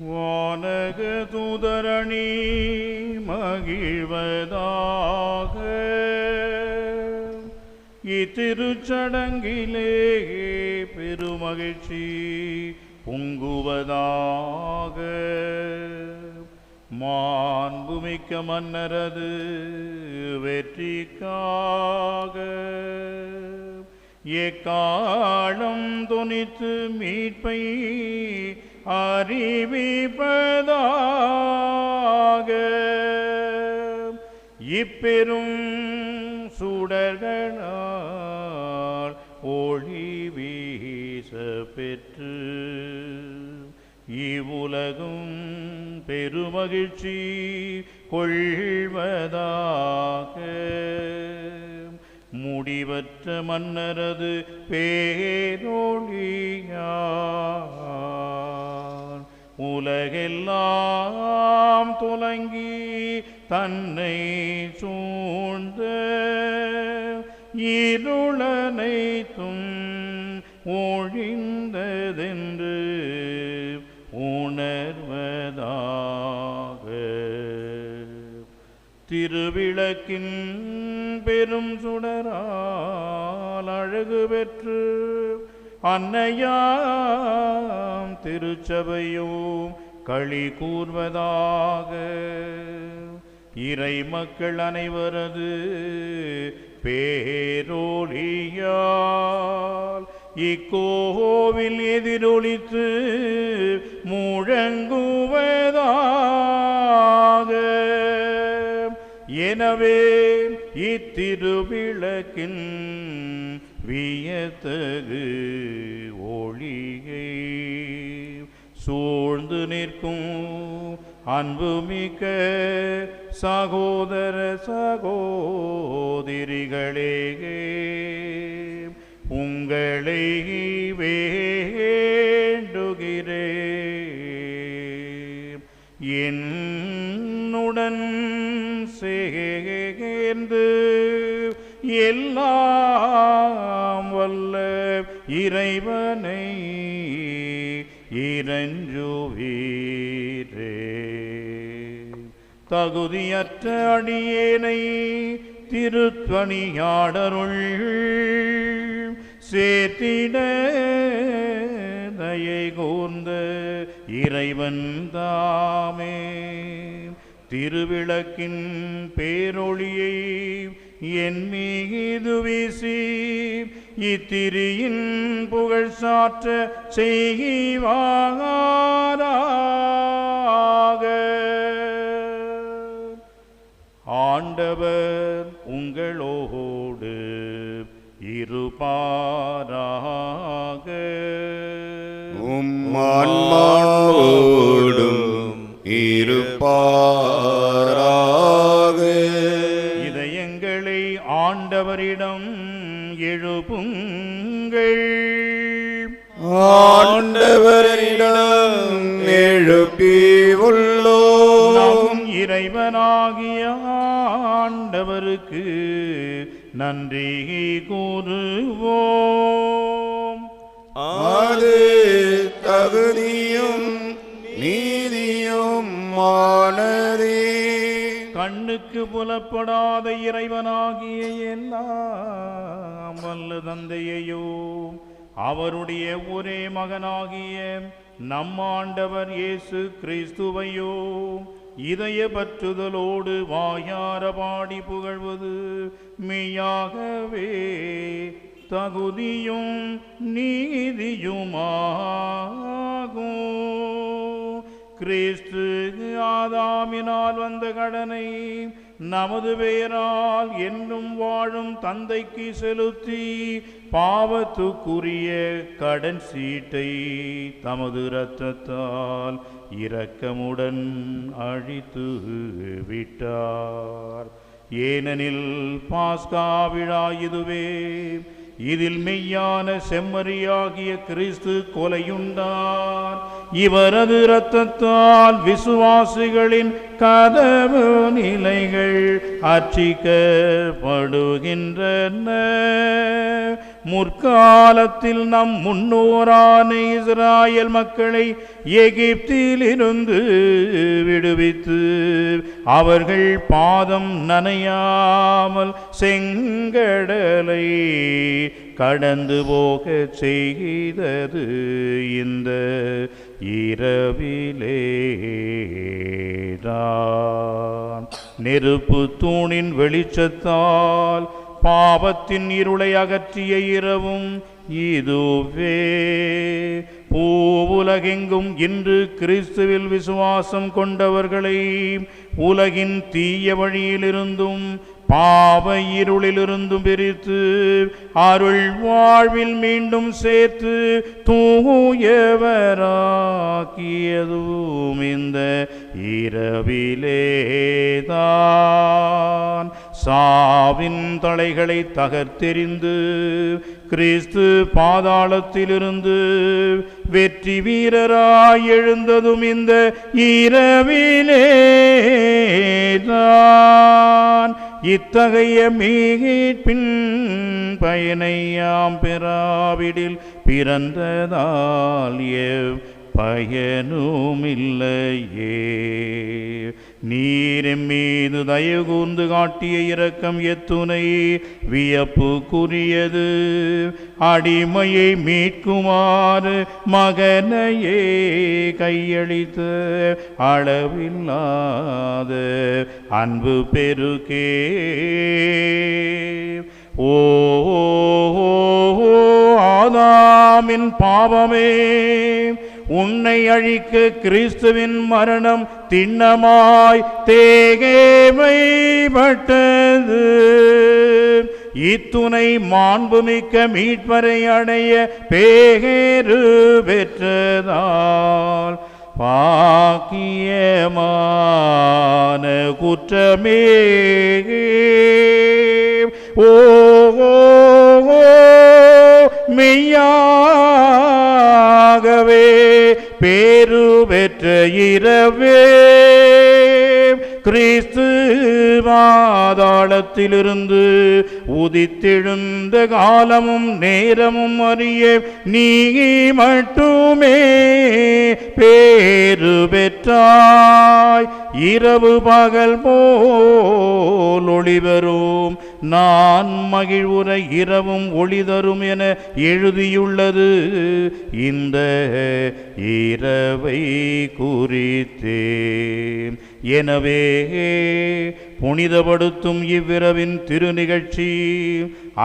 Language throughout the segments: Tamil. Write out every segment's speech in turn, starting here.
வானக தூதரணி மகிழ்வதாக. இத்திருச்சடங்கிலே பெருமகிழ்ச்சி பொங்குவதாக. மாண்புமிக்க மன்னரது வெற்றிக்காக. எக்காலம் துணித்து மீட்பை அறிவிப்பதாக. இப்பெரும் சுடர்களால் ஒளி வீச பெற்று இவ்வுலகும் பெருமகிழ்ச்சி கொள்வதாக. முடிவற்ற மன்னரது பேரொழியா உலகெல்லாம் துலங்கி தன்னை சூழ்ந்த இருளனைத்தும் ஒழிந்ததென்று உணர்வதாக. திருவிளக்கின் பெரும் சுடரால் அழகு பெற்று அன்னையாம் திருச்சபையும் களி கூர்வதாக. இறை மக்கள் அனைவரது பேரோழியால் இக்கோவில் எதிரொலித்து முழங்குவதாக. எனவே இத்திருவிளக்கின் வியத்தகு ஒளியை சூழ்ந்து நிற்கும் அன்புமிக்க சகோதர சகோதரிகளே உங்களை வேண்டுகிறே என்னுடன் சேர்ந்து எல்லாம் வல்ல இறைவனை இரஞ்சுவீரே. தகுதியற்ற அடியேனை திருத்தணியாடருள் சேர்த்திட தயை கூர்ந்த இறைவன் தாமே. திருவிளக்கின் பேரொளியை என் மீது வீசி இத்திரியின் புகழ் சாற்ற செய்வாராக. ஆண்டவர் உங்களோடு இருப்பாராக. உம் இருப்பார். ஆண்டவரிடம் எழுப்பி உள்ளோம். இறைவனாகிய ஆண்டவருக்கு நன்றி கூறுவோம். அது தகுதியும் நீதியும் மானதே கண்ணுக்கு புலப்படாத இறைவனாகிய எல்லாம் வல்ல தந்தையையோ அவருடைய ஒரே மகனாகிய நம் ஆண்டவர் இயேசு கிறிஸ்துவையோ இதய பற்றுதலோடு வாயார பாடி புகழ்வது மெய்யாகவே தகுதியும் நீதியுமாகும் கிறிஸ்து ஆதாமினால் வந்த கடனை நமது பெயரால் என்னும் வாழும் தந்தைக்கு செலுத்தி பாவத்துக்குரிய கடன் சீட்டை தமது இரத்தத்தால் இரக்கமுடன் அழித்து விட்டார். ஏனெனில் பாஸ்கா விழா இதுவே இதில் மெய்யான செம்மறியாகிய கிறிஸ்து கொலையுண்டார். இவரது இரத்தத்தால் விசுவாசிகளின் கதவு நிலைகள் அர்ச்சிக்கப்படுகின்றன முற்காலத்தில் நம் முன்னோரான இஸ்ராயல் மக்களை எகிப்திலிருந்து விடுவித்து அவர்கள் பாதம் நனையாமல் செங்கடலை கடந்து போகச் செய்தது இந்த இரவிலேதான் நெருப்பு தூணின் வெளிச்சத்தால் பாவத்தின் இருளை அகற்றிய இரவும் இதுவே. பூவுலகெங்கும் இன்று கிறிஸ்துவில் விசுவாசம் கொண்டவர்களை உலகின் தீய வழியிலிருந்தும் பாவ இருளிலிருந்தும் பிரித்து அருள் வாழ்வில் மீண்டும் சேர்த்து தூயவராக்கியதும் இந்த இரவிலேதான். சாவின் தலைகளை தகர்த்தெறிந்து கிறிஸ்து பாதாளத்திலிருந்து வெற்றி வீரராய் எழுந்ததும் இந்த இரவிலேதான். இத்தகைய மீட்பின் பயனையாம் பெறாவிடில் பிறந்ததால் எவ் பயனுமில்லையே. நீரின் மீது தயகூர்ந்து காட்டிய இரக்கம் எத்துணை வியப்புக்குரியது. அடிமையை மீட்குமாறு மகனையே கையளித்த அளவில்லாத அன்பு பெருக்கே. ஓ ஆதாமின் பாவமே. உன்னை அழிக்க கிறிஸ்துவின் மரணம் திண்ணமாய் தேகேமைப்பட்டது. இத்துணை மாண்புமிக்க மீட்பரை அடைய பேகேறு பெற்றதால் பாக்கியமான குற்றமே ஓ மெய்யா இரவே பேரு பெற்ற இரவே. கிறிஸ்து மாதாளத்திலிருந்து உதித்தெழுந்த காலமும் நேரமும் அறிய நீ மட்டுமே பேரு பெற்றாய். இரவு பகல் போல் ஒளிவரும் நான் மகிழ்வுற இரவும் ஒளி தரும் என எழுதியுள்ளது. இந்த இரவை குறித்தே எனவே புனிதப்படுத்தும் இவ்விரவின் திருநிகழ்ச்சி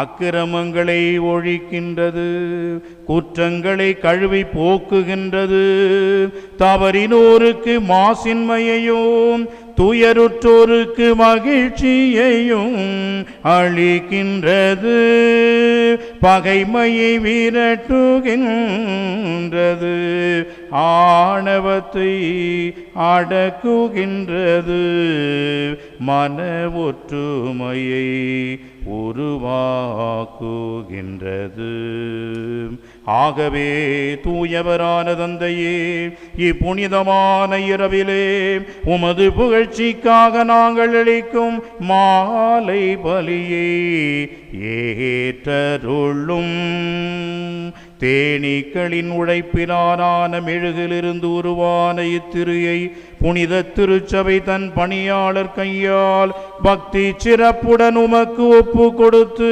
அக்கிரமங்களை ஒழிக்கின்றது குற்றங்களை கழுவி போக்குகின்றது. தவறினோருக்கு மாசின்மையையும் துயருற்றோருக்கு மகிழ்ச்சியையும் அளிக்கின்றது. பகைமையை விரட்டுகின்றது ஆணவத்தை அடக்குகின்றது மன ஒற்றுமையை உருவாக்குகின்றது. ஆகவே தூயவரான தந்தையே இப்புனிதமான இரவிலே உமது புகழ்ச்சிக்காக நாங்கள் அளிக்கும் மாலை பலியை ஏற்றருளும். தேனீக்களின் உழைப்பினான மெழுகிலிருந்து உருவான இத்திருயை புனித திருச்சபை தன் பணியாளர் கையால் பக்தி சிறப்புடன் உமக்கு ஒப்பு கொடுத்து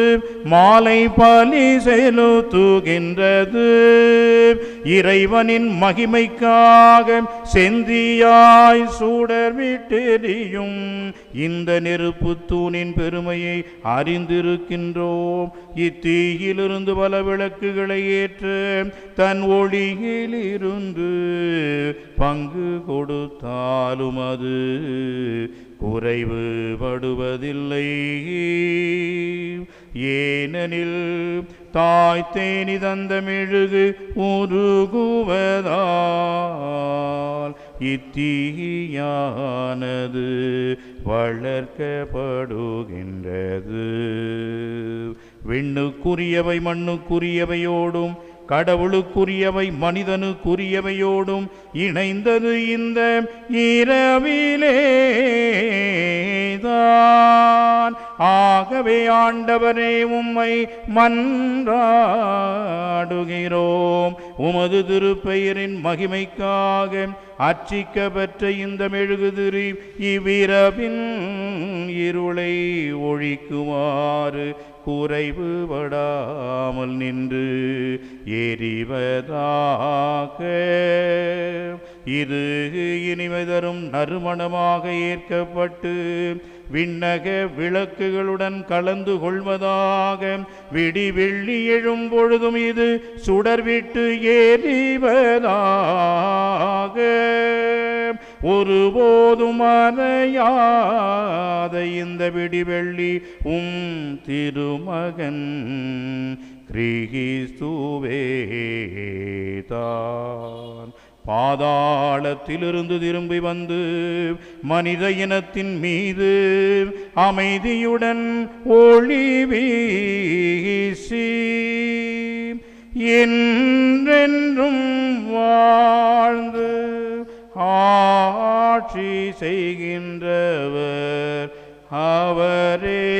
மாலை பலி செலுத்துகின்றது. இறைவனின் மகிமைக்காக செந்தியாய் சூடர் விட்டெறியும் இந்த நெருப்பு தூணின் பெருமையை அறிந்திருக்கின்றோம். இத்தீயிலிருந்து பல விளக்குகளை ஏற்று தன் ஒளியிலிருந்து பங்கு ஆனாலும் அது குறைவு படுவதில்லை ஏனெனில் தாய் தேனி தந்த மெழுகு உருகுவதால் இத்தீயானது வளர்க்கப்படுகின்றது. விண்ணுக்குரியவை மண்ணுக்குரியவையோடும் கடவுளுக்குரியவை மனிதனுக்குரியவையோடும் இணைந்தது இந்த இரவிலேதான். ஆகவே ஆண்டவரே உம்மை மன்றாடுகிறோம். உமது திருப்பெயரின் மகிமைக்காக அர்ச்சிக்க பெற்ற இந்த மெழுகுதிரி இவ்விரவின் இருளை ஒழிக்குமாறு குறைவுபடாமல் நின்று எரிவதாக. இது இனிமை தரும் நறுமணமாக ஏற்கப்பட்டு விண்ணக விளக்குகளுடன் கலந்து கொள்வதாக. விடி வெள்ளி எழும் பொழுதும் இது சுடர்விட்டு எரிவதாக. ஒருபோதும் அறையாத இந்த விடிவெள்ளி உம் திருமகன் கிறிஸ்துவேதான் பாதாளத்திலிருந்து திரும்பி வந்து மனித இனத்தின் மீது அமைதியுடன் ஒளி வீசி என் செய்கின்றவர். அவரே